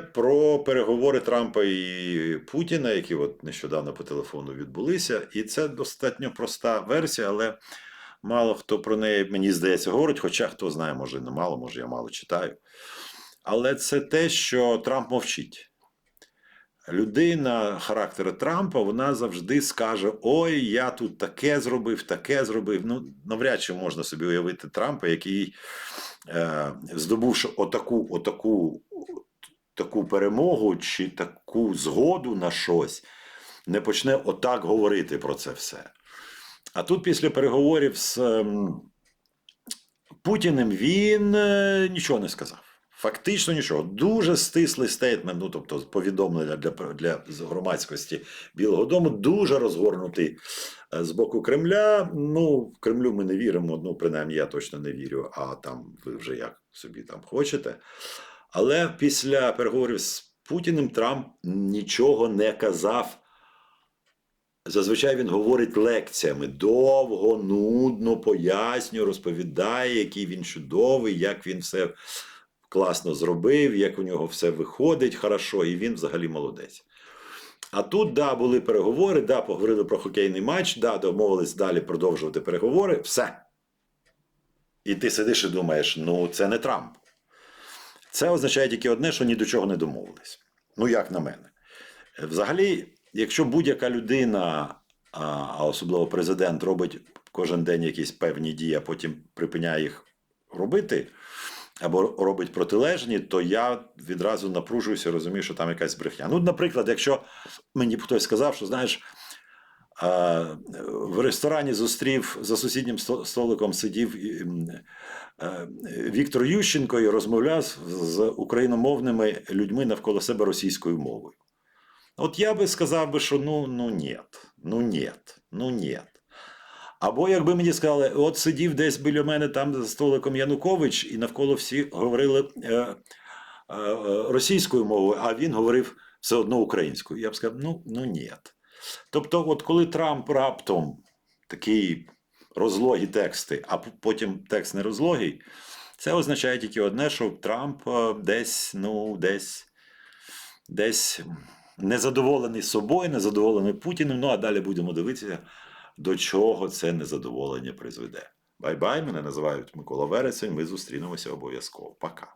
Про переговори Трампа і Путіна, які от нещодавно по телефону відбулися, і це достатньо проста версія, але мало хто про неї, мені здається, говорить. Хоча хто знає, може не мало, може я мало читаю. Але це те, що Трамп мовчить. Людина характеру Трампа вона завжди скаже: Ой, я тут таке зробив, таке зробив. Ну, навряд чи можна собі уявити Трампа, який, е, здобувши отаку, отаку таку перемогу чи таку згоду на щось, не почне отак говорити про це все. А тут, після переговорів з ем, Путіним, він е, нічого не сказав. Фактично нічого. Дуже стислий стейтмент, ну тобто повідомлення для, для громадськості Білого Дому, дуже розгорнутий е, з боку Кремля. Ну, в Кремлю ми не віримо, ну, принаймні, я точно не вірю, а там ви вже як собі там хочете. Але після переговорів з Путіним Трамп нічого не казав. Зазвичай він говорить лекціями довго, нудно пояснює, розповідає, який він чудовий, як він все класно зробив, як у нього все виходить хорошо, і він взагалі молодець. А тут, да, були переговори, да, поговорили про хокейний матч, да, домовились далі продовжувати переговори. Все. І ти сидиш і думаєш, ну це не Трамп. Це означає тільки одне, що ні до чого не домовились. Ну, як на мене. Взагалі, якщо будь-яка людина, а особливо президент, робить кожен день якісь певні дії, а потім припиняє їх робити, або робить протилежні, то я відразу напружуюся, розумію, що там якась брехня. Ну, наприклад, якщо мені хтось сказав, що знаєш. В ресторані зустрів за сусіднім столиком сидів Віктор Ющенко і розмовляв з україномовними людьми навколо себе російською мовою. От я би сказав би, що ну ну ні, ну ні, ну ні. Або якби мені сказали, от сидів десь біля мене там за столиком Янукович, і навколо всі говорили е, е, російською мовою, а він говорив все одно українською. Я б сказав, ну, ну ні. Тобто, от коли Трамп раптом такі розлогі тексти, а потім текст не розлогий, це означає тільки одне, що Трамп е, десь, ну, десь, десь незадоволений собою, незадоволений Путіним. Ну а далі будемо дивитися, до чого це незадоволення призведе. Бай-бай, мене називають Микола Вересень. Ми зустрінемося обов'язково. Пока.